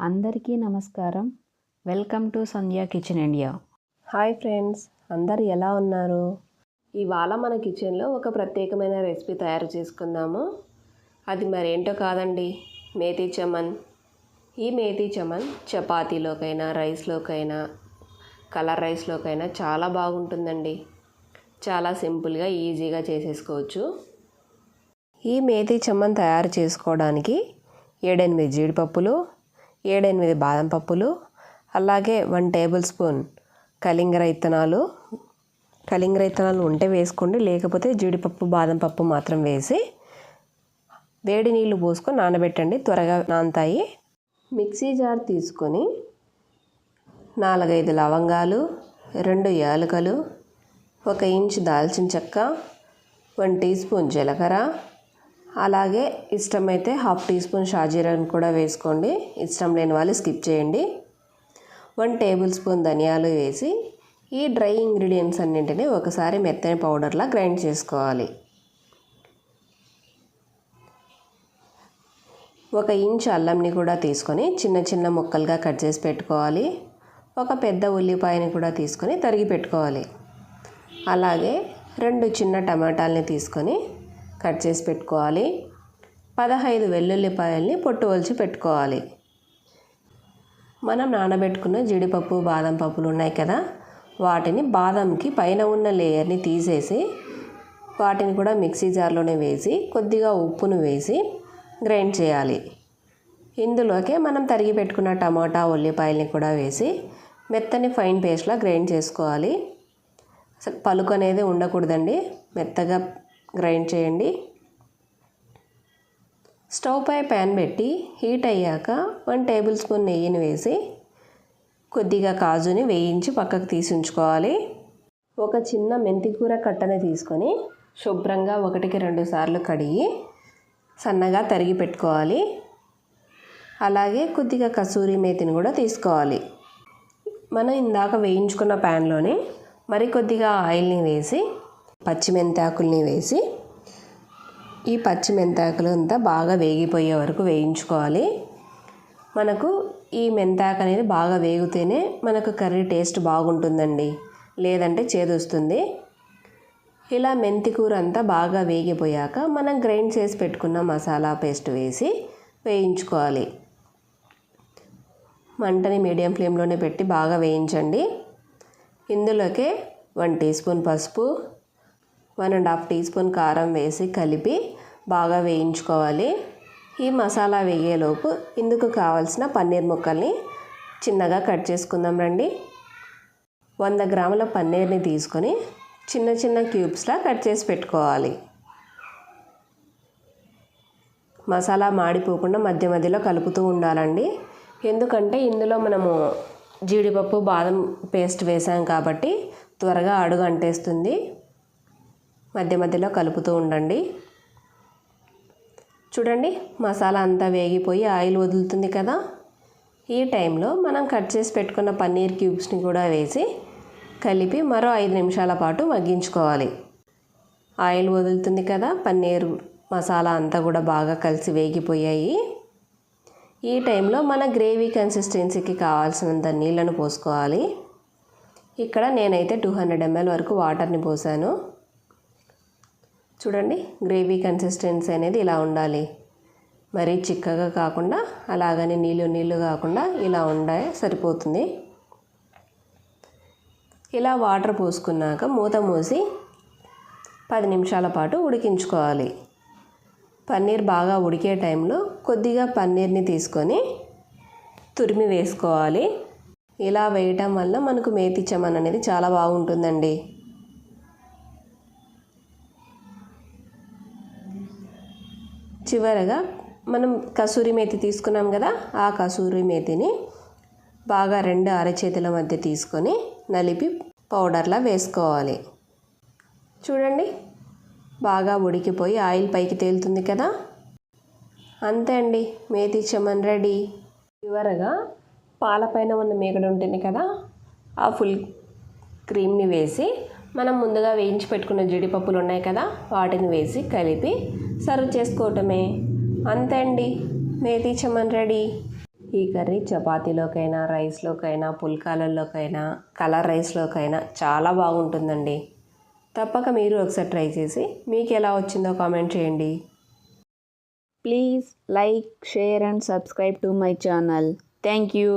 అందరికీ నమస్కారం. Welcome to Sandhya kitchen India. Hi friends అందరు ఎలా ఉన్నారు? ఇవాళ మన కిచెన్లో ఒక ప్రత్యేకమైన రెసిపీ తయారు చేసుకుందాము. అది మరేంటో కాదండి మేతి చమన్. ఈ మేతి చమన్ చపాతీలోకైనా రైస్లోకైనా కలర్ రైస్లోకైనా చాలా బాగుంటుందండి. చాలా సింపుల్గా ఈజీగా చేసేసుకోవచ్చు. ఈ మేతి చమన్ తయారు చేసుకోవడానికి ఏడెనిమిది జీడిపప్పులు ఏడెనిమిది బాదం పప్పులు అలాగే వన్ టేబుల్ స్పూన్ కలింగర ఇత్తనాలు కలింగర ఇత్తనాలు ఉంటే వేసుకోండి లేకపోతే జీడిపప్పు బాదం పప్పు మాత్రం వేసి వేడి నీళ్ళు పోసుకొని నానబెట్టండి త్వరగా నానతాయి. మిక్సీ జార్ తీసుకొని నాలుగైదు లవంగాలు రెండు యాలకలు ఒక ఇంచ్ దాల్చిన చెక్క వన్ టీ స్పూన్ జీలకర్ర అలాగే ఇష్టమైతే హాఫ్ టీ స్పూన్ షాజీరాని కూడా వేసుకోండి. ఇష్టం లేని వాళ్ళు స్కిప్ చేయండి. వన్ టేబుల్ స్పూన్ ధనియాలు వేసి ఈ డ్రై ఇంగ్రీడియంట్స్ అన్నింటినీ ఒకసారి మెత్తని పౌడర్లా గ్రైండ్ చేసుకోవాలి. ఒక ఇంచ్ అల్లంని కూడా తీసుకొని చిన్న చిన్న ముక్కలుగా కట్ చేసి పెట్టుకోవాలి. ఒక పెద్ద ఉల్లిపాయని కూడా తీసుకొని తరిగి పెట్టుకోవాలి. అలాగే రెండు చిన్న టమాటాలని తీసుకొని కట్ చేసి పెట్టుకోవాలి. పదహైదు వెల్లుల్లిపాయల్ని పొట్టు వలిచి పెట్టుకోవాలి. మనం నానబెట్టుకున్న జీడిపప్పు బాదం పప్పులు ఉన్నాయి కదా? వాటిని బాదంకి పైన ఉన్న లేయర్ని తీసేసి వాటిని కూడా మిక్సీ జార్లోనే వేసి కొద్దిగా ఉప్పును వేసి గ్రైండ్ చేయాలి. ఇందులోకే మనం తరిగి పెట్టుకున్న టమాటా ఉల్లిపాయల్ని కూడా వేసి మెత్తని ఫైన్ పేస్ట్లా గ్రైండ్ చేసుకోవాలి. అసలు పలుకు అనేది ఉండకూడదండి. మెత్తగా గ్రైండ్ చేయండి. స్టవ్ పై ప్యాన్ పెట్టి హీట్ అయ్యాక వన్ టేబుల్ స్పూన్ నెయ్యిని వేసి కొద్దిగా కాజుని వేయించి పక్కకు తీసి ఉంచుకోవాలి. ఒక చిన్న మెంతికూర కట్టని తీసుకొని శుభ్రంగా ఒకటికి రెండు సార్లు కడిగి సన్నగా తరిగి పెట్టుకోవాలి. అలాగే కొద్దిగా కసూరి మేతిని కూడా తీసుకోవాలి. మనం ఇందాక వేయించుకున్న ప్యాన్లోనే మరి కొద్దిగా ఆయిల్ని వేసి పచ్చిమెంతాకుల్ని వేసి ఈ పచ్చిమెంతాకులు అంతా బాగా వేగిపోయే వరకు వేయించుకోవాలి. మనకు ఈ మెంతాకు అనేది బాగా వేగితేనే మనకు కర్రీ టేస్ట్ బాగుంటుందండి. లేదంటే చేదొస్తుంది. ఇలా మెంతి కూర అంతా బాగా వేగిపోయాక మనం గ్రైండ్ చేసి పెట్టుకున్న మసాలా పేస్ట్ వేసి వేయించుకోవాలి. మంటని మీడియం ఫ్లేమ్లోనే పెట్టి బాగా వేయించండి. ఇందులోకే వన్ టీ స్పూన్ పసుపు one and half teaspoon కారం వేసి కలిపి బాగా వేయించుకోవాలి. ఈ మసాలా వేయేలోపు ఇందుకు కావాల్సిన పన్నీర్ ముక్కల్ని చిన్నగా కట్ చేసుకుందాం రండి. వంద గ్రాముల పన్నీర్ని తీసుకొని చిన్న చిన్న క్యూబ్స్లా కట్ చేసి పెట్టుకోవాలి. మసాలా మాడిపోకుండా మధ్య మధ్యలో కలుపుతూ ఉండాలండి. ఎందుకంటే ఇందులో మనము జీడిపప్పు బాదం పేస్ట్ వేసాం కాబట్టి త్వరగా అడుగు అంటేస్తుంది మధ్య మధ్యలో కలుపుతూ ఉండండి. చూడండి మసాలా అంతా వేగిపోయి ఆయిల్ వదులుతుంది కదా. ఈ టైంలో మనం కట్ చేసి పెట్టుకున్న పన్నీర్ క్యూబ్స్ని కూడా వేసి కలిపి మరో ఐదు నిమిషాల పాటు మగ్గించుకోవాలి. ఆయిల్ వదులుతుంది కదా పన్నీర్ మసాలా అంతా కూడా బాగా కలిసి వేగిపోయాయి. ఈ టైంలో మన గ్రేవీ కన్సిస్టెన్సీకి కావాల్సినంత నీళ్ళను పోసుకోవాలి. ఇక్కడ నేనైతే టూ హండ్రెడ్ ఎంఎల్ వరకు వాటర్ని పోసాను. చూడండి గ్రేవీ కన్సిస్టెన్సీ అనేది ఇలా ఉండాలి. మరీ చిక్కగా కాకుండా అలాగని నీళ్ళు నీళ్ళు కాకుండా ఇలా ఉండే సరిపోతుంది. ఇలా వాటర్ పోసుకున్నాక మూత మూసి పది నిమిషాల పాటు ఉడికించుకోవాలి. పన్నీర్ బాగా ఉడికే టైంలో కొద్దిగా పన్నీర్ని తీసుకొని తురిమి వేసుకోవాలి. ఇలా వేయటం వల్ల మనకు మేతిచ్చమన్ అనేది చాలా బాగుంటుందండి. చివరగా మనం కసూరి మేతి తీసుకున్నాం కదా ఆ కసూరి మేతిని బాగా రెండు అరచేతుల మధ్య తీసుకొని నలిపి పౌడర్లా వేసుకోవాలి. చూడండి బాగా ఉడికిపోయి ఆయిల్ పైకి తేలుతుంది కదా. అంతే అండి మేతి చమన్ రెడీ. చివరగా పాలపైన ఉన్న మేకడ ఉంటుంది కదా ఆ ఫుల్ క్రీమ్ని వేసి మనం ముందుగా వేయించి పెట్టుకున్న జీడిపప్పులు ఉన్నాయి కదా వాటిని వేసి కలిపి సర్వ్ చేసుకోవటమే. అంతే అండి మేతి చమన్ రెడీ. ఈ కర్రీ చపాతీలోకైనా రైస్లోకైనా పుల్కాలలోకైనా కలర్ రైస్లోకైనా చాలా బాగుంటుందండి. తప్పక మీరు ఒకసారి ట్రై చేసి మీకు ఎలా వచ్చిందో కామెంట్ చేయండి. Please like share and subscribe to my channel. Thank you.